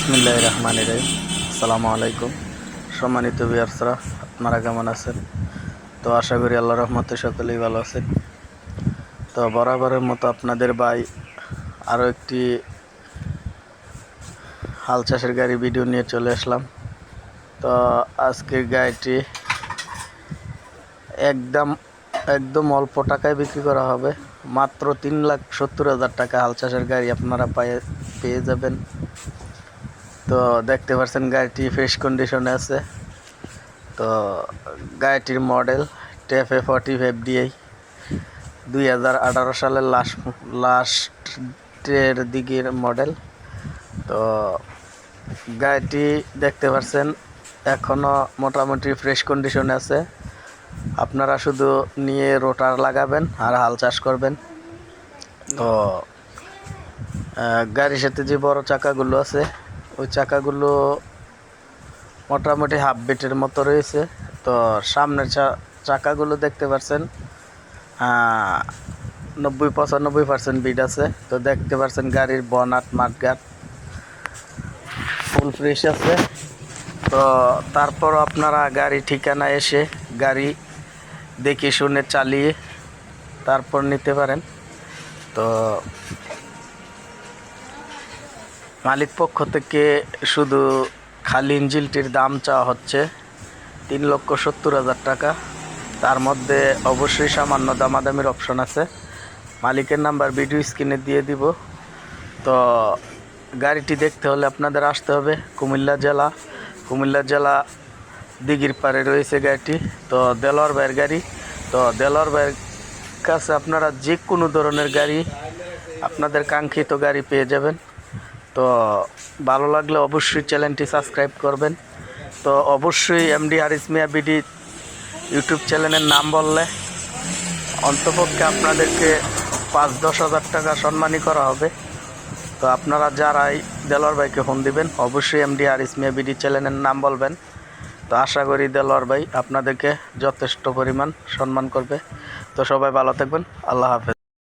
বিসমিল্লাহ রহমান রহিম আসসালামু আলাইকুম। সম্মানিত বিয়ার্সরা আপনারা কেমন আছেন? তো আশা করি আল্লাহ রহমতে সকলেই ভালো আছেন। তো বরাবরের মতো আপনাদের ভাই আরও একটি হাল চাষের গাড়ি ভিডিও নিয়ে চলে আসলাম। তো আজকের গাড়িটি একদম একদম অল্প টাকায় বিক্রি করা হবে। মাত্র তিন লাখ সত্তর হাজার টাকা হাল চাষের গাড়ি আপনারা পায়ে, পেয়ে যাবেন। তো দেখতে পাচ্ছেন গাড়িটি ফ্রেশ কন্ডিশনে আছে। তো গাড়িটির model TAFE forty five DI দুই হাজার আঠারো সালের লাস্ট লাস্টের দিকের মডেল তো গাড়িটি দেখতে পাচ্ছেন এখনও মোটামুটি ফ্রেশ কন্ডিশনে আছে। আপনারা শুধু নিয়ে রোটার লাগাবেন আর হাল চাষ করবেন। তো গাড়ির সাথে যে বড় চাকাগুলো আছে ওই চাকাগুলো মোটামুটি হাফ বিটের মতো রয়েছে। তো সামনের চাকাগুলো দেখতে পাচ্ছেন নব্বই পঁচানব্বই পার্সেন্ট বিট আছে। তো দেখতে পাচ্ছেন গাড়ির বনাট মাঠগাট ফুল ফ্রেশ আছে। তো তারপর আপনারা গাড়ি ঠিকানা এসে গাড়ি দেখে শুনে চালিয়ে তারপর নিতে পারেন। তো মালিক পক্ষ থেকে শুধু খালি ইঞ্জিলটির দাম চাওয়া হচ্ছে তিন লক্ষ সত্তর হাজার টাকা। তার মধ্যে অবশ্যই সামান্য দামাদামির অপশন আছে। মালিকের নাম্বার ভিডিও স্ক্রিনে দিয়ে দিব। তো গাড়িটি দেখতে হলে আপনাদের আসতে হবে কুমিল্লা জেলা। কুমিল্লা জেলা দিঘির পাড়ে রয়েছে গাড়িটি। তো দেলোয়ার ভাইয়ের গাড়ি। তো দেলোয়ার ভাইয়ের কাছে আপনারা যে কোনো ধরনের গাড়ি আপনাদের কাঙ্ক্ষিত গাড়ি পেয়ে যাবেন। তো ভালো লাগলে অবশ্যই চ্যানেলটি সাবস্ক্রাইব করবেন। তো অবশ্যই MD Haris Mia BD YouTube চ্যানেলের নাম বললে অন্তপক্ষে আপনাদেরকে পাঁচ দশ হাজার টাকা সম্মানী করা হবে। তো আপনারা যারাই দেলোয়ার ভাইকে ফোন দিবেন, অবশ্যই এমডি আর ইসমিয়া বিডি চ্যানেলের নাম বলবেন। তো আশা করি দেলোয়ার ভাই আপনাদেরকে যথেষ্ট পরিমাণ সম্মান করবে। তো সবাই ভালো থাকবেন, আল্লাহ হাফেজ।